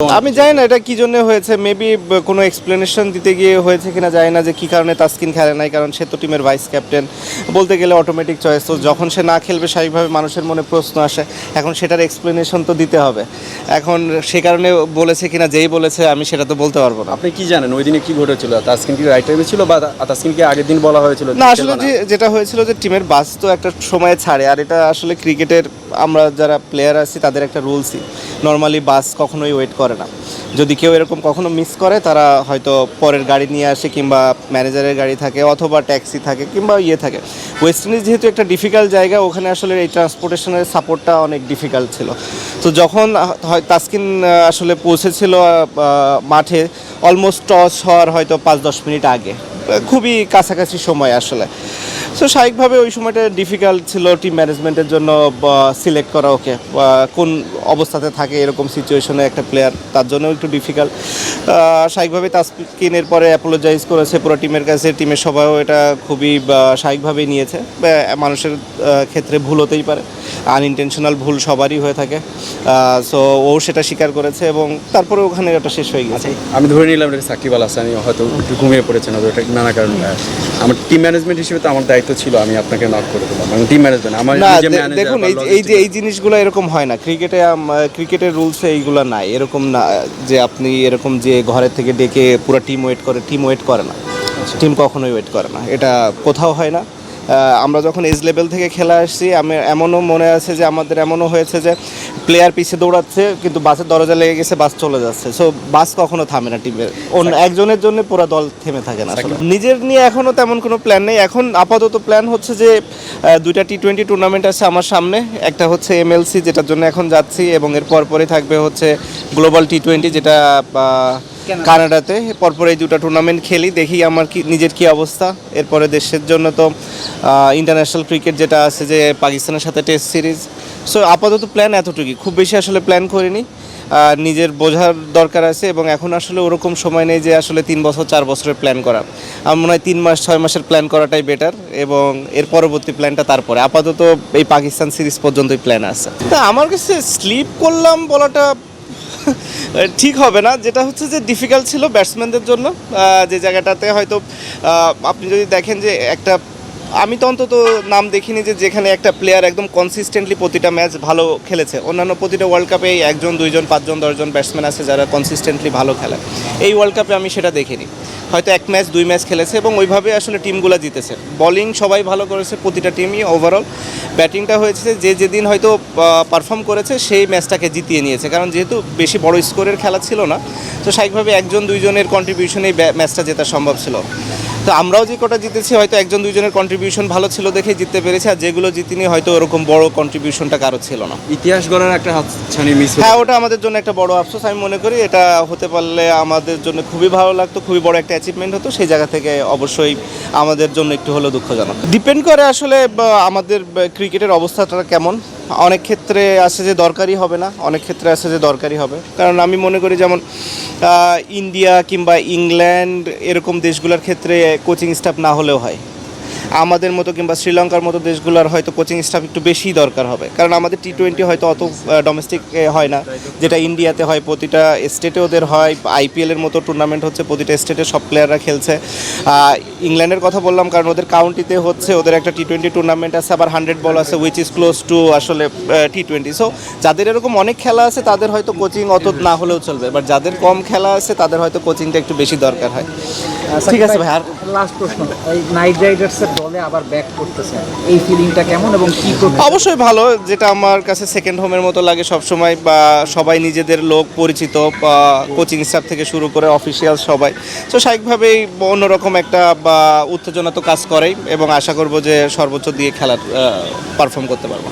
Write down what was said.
আমি জানি না এটা কি জন্য হয়েছে মেবি কোনো এক্সপ্লেনেশন দিতে গিয়ে হয়েছে কিনা জানি না যে কি কারণে তাসকিন খেলে নাই কারণ সে তো টিমের ভাইস ক্যাপ্টেন বলতে গেলে অটোমেটিক চয়েস তো যখন সে না খেলবে স্বাভাবিকভাবে মানুষের মনে প্রশ্ন আসে এখন সেটার এক্সপ্লেনেশন তো দিতে হবে। এখন সে কারণে বলেছে কিনা যেই বলেছে আমি সেটা তো বলতে পারব না। আপনি কি জানেন ওই দিনে কি ঘটেছিল? তাসকিন কি রাইট টাইমে ছিল বা তাসকিনকে আগের দিন বলা হয়েছিল? না আসলে যে যেটা হয়েছিল যে টিমের বাস তো একটা সময়ে ছাড়ে আর এটা আসলে ক্রিকেটের আমরা যারা প্লেয়ার আছি তাদের একটা রুলসই নর্মালি বাস কখনোই ওয়েট করে না। যদি কেউ এরকম কখনো মিস করে, তারা হয়তো পরের গাড়ি নিয়ে আসে কিংবা ম্যানেজারের গাড়ি থাকে অথবা ট্যাক্সি থাকে কিংবা ইয়ে থাকে। ওয়েস্ট ইন্ডিজ যেহেতু একটা ডিফিকাল্ট জায়গা, ওখানে আসলে এই ট্রান্সপোর্টেশনের সাপোর্টটা অনেক ডিফিকাল্ট ছিল। তো যখন হয়, তাসকিন আসলে পৌঁছেছিল মাঠে অলমোস্ট টস হওয়ার হয়তো পাঁচ দশ মিনিট আগে। খুবই কাছাকাছি সময় আসলে। সো স্বাভাবিকভাবে ওই সময়টা ডিফিকাল্ট ছিল টিম ম্যানেজমেন্টের জন্য সিলেক্ট করা ওকে। কোন অবস্থাতে থাকে এরকম সিচুয়েশনে একটা প্লেয়ার তার জন্য একটু ডিফিকাল্ট স্বাভাবিকভাবে তাসকিনের পরে অ্যাপোলোজাইজ করেছে পুরো টিমের কাছে। টিমের সবাইও এটা খুবই স্বাভাবিকভাবেই নিয়েছে। মানুষের ক্ষেত্রে ভুল হতেই পারে। আনইনটেনশনাল ভুল সবারই হয়ে থাকে। সো ও সেটা স্বীকার করেছে এবং তারপরে ওখানে ওটা শেষ হয়ে গেছে আমি ধরে নিলাম এটা সাকিব আল হাসানি হয়তো একটু ঘুমিয়ে পড়েছেন হয়তো এটা নানা কারণে। আমার টিম ম্যানেজমেন্ট হিসেবে তো আমার দায়িত্ব ছিল আমি আপনাকে নক করে দিলাম। মানে টিম ম্যানেজমেন্ট আমার দেখুন এই যে- এই যে এই জিনিসগুলো এরকম হয় না। ক্রিকেটে ক্রিকেটের রুলসে এইগুলো নাই। এরকম না যে আপনি এরকম যে ঘরের থেকে ডেকে পুরো টিম ওয়েট করে টিম ওয়েট করে না। টিম কখনোই ওয়েট করে না। এটা কোথাও হয় না। আমরা যখন এজ লেভেল থেকে খেলা আসছি আমি এমনও মনে আছে যে আমাদের এমনও হয়েছে যে প্লেয়ার পিছিয়ে দৌড়াচ্ছে কিন্তু বাসের দরজা লেগে গেছে বাস চলে যাচ্ছে। সো বাস কখনো থামে না টিমের অন্য একজনের জন্য পুরো দল থেমে থাকে না। নিজের নিয়ে এখনও তেমন কোনো প্ল্যান নেই। এখন আপাতত প্ল্যান হচ্ছে যে দুইটা টি টোয়েন্টি টুর্নামেন্ট আছে আমার সামনে। একটা হচ্ছে এমএলসি যেটার জন্য এখন যাচ্ছি এবং এর পরপরই থাকবে হচ্ছে গ্লোবাল টি টোয়েন্টি যেটা কানাডাতে পরপর এই দুটো টুর্নামেন্ট খেলি, দেখি আমার কি, নিজের কি অবস্থা। এরপরে দেশের জন্য তো ইন্টারন্যাশনাল ক্রিকেট যেটা আছে যে পাকিস্তানের সাথে টেস্ট সিরিজ সো আপাতত প্ল্যান এতটুকুই। খুব বেশি আসলে প্ল্যান করিনি। নিজের বোঝার দরকার আছে এবং এখন আসলে ওরকম সময় নেই যে আসলে তিন বছর, চার বছরের প্ল্যান করা। আমার মনে হয় তিন মাস, ছয় মাসের প্ল্যান করাটাই বেটার এবং এর পরবর্তী প্ল্যানটা তারপরে। আপাতত এই পাকিস্তান সিরিজ পর্যন্তই প্ল্যান আছে। তা আমার কাছে স্লিপ করলাম বলাটা ঠিক হবে না। যেটা হচ্ছে যে ডিফিকাল্ট ছিল ব্যাটসম্যানদের জন্য। যে জায়গাটাতে হয়তো আপনি যদি দেখেন যে একটা আমি তো অন্তত নাম দেখিনি যে যেখানে একটা প্লেয়ার একদম কনসিস্টেন্টলি প্রতিটা ম্যাচ ভালো খেলেছে। অন্যান্য প্রতিটা ওয়ার্ল্ড কাপে একজন, দুইজন, পাঁচজন, দশজন ব্যাটসম্যান আছে যারা কনসিস্টেন্টলি ভালো খেলে। এই ওয়ার্ল্ড কাপে আমি সেটা দেখিনি। হয়তো এক ম্যাচ দুই ম্যাচ খেলেছে এবং ওইভাবে আসলে টিমগুলো জিতেছে। বলিং সবাই ভালো করেছে, প্রতিটা টিমই ওভারঅল ব্যাটিংটা হয়েছে যে যেদিন হয়তো পারফর্ম করেছে, সেই ম্যাচটাকে জিতিয়ে নিয়েছে। কারণ যেহেতু বেশি বড় স্কোরের খেলা ছিল না, তো স্বাভাবিকভাবে একজন, দুইজনের কন্ট্রিবিউশনেই ম্যাচটা জেতা সম্ভব ছিল। তো আমরাও যে কটা জিতেছি হয়তো একজন দুইজনের কন্ট্রিবিউশন ভালো ছিল দেখে জিততে পেরেছি আর যেগুলো জিতিনি হয়তো ওরকম বড় কন্ট্রিবিউশনটা কারও ছিল না। ইতিহাস গড়ার একটা হাতছানি মিস হ্যাঁ ওটা আমাদের জন্য একটা বড় আফসোস। আমি মনে করি এটা হতে পারলে আমাদের জন্য খুবই ভালো লাগতো খুবই বড় একটা অ্যাচিভমেন্ট হতো। সেই জায়গা থেকে অবশ্যই আমাদের জন্য একটু হলেও দুঃখজনক। ডিপেন্ড করে আসলে আমাদের ক্রিকেটের অবস্থাটা কেমন? অনেক ক্ষেত্রে আছে যে দরকারই হবে না, অনেক ক্ষেত্রে আছে যে দরকারই হবে। কারণ আমি মনে করি যেমন ইন্ডিয়া কিংবা ইংল্যান্ড এরকম দেশগুলোর ক্ষেত্রে কোচিং স্টাফ না হলেও হয়। আমাদের মতো কিংবা শ্রীলঙ্কার মতো দেশগুলোর হয়তো কোচিং স্টাফ একটু বেশি দরকার হবে। কারণ আমাদের টি টোয়েন্টি হয়তো অত ডোমেস্টিক হয় না। যেটা ইন্ডিয়াতে হয় প্রতিটা স্টেটে ওদের হয়। আইপিএলের মতো টুর্নামেন্ট হচ্ছে প্রতিটা স্টেটে সব প্লেয়াররা খেলছে। ইংল্যান্ডের কথা বললাম কারণ ওদের কাউন্টিতে হচ্ছে ওদের একটা টি টোয়েন্টি টুর্নামেন্ট আছে আবার হান্ড্রেড বল আছে উইচ ইজ ক্লোজ টু আসলে টি টোয়েন্টি সো যাদের এরকম অনেক খেলা আছে তাদের হয়তো কোচিং অত না হলেও চলবে। বাট যাদের কম খেলা আছে তাদের হয়তো কোচিংটা একটু বেশি দরকার হয়। ঠিক আছে ভাই আর লাস্ট প্রশ্ন। নাইট রাইডার্সের দলে আবার ব্যাক করতেছেন এই ফিলিংটা কেমন এবং কি অবশ্যই ভালো যেটা আমার কাছে সেকেন্ড হোমের মতো লাগে সবসময় বা সবাই নিজেদের লোক পরিচিত বা কোচিং স্টাফ থেকে শুরু করে অফিসিয়াল সবাই। তো স্বাভাবিকভাবেই অন্যরকম একটা বা উত্তেজনা তো কাজ করেই এবং আশা করব যে সর্বোচ্চ দিয়ে খেলার পারফর্ম করতে পারব।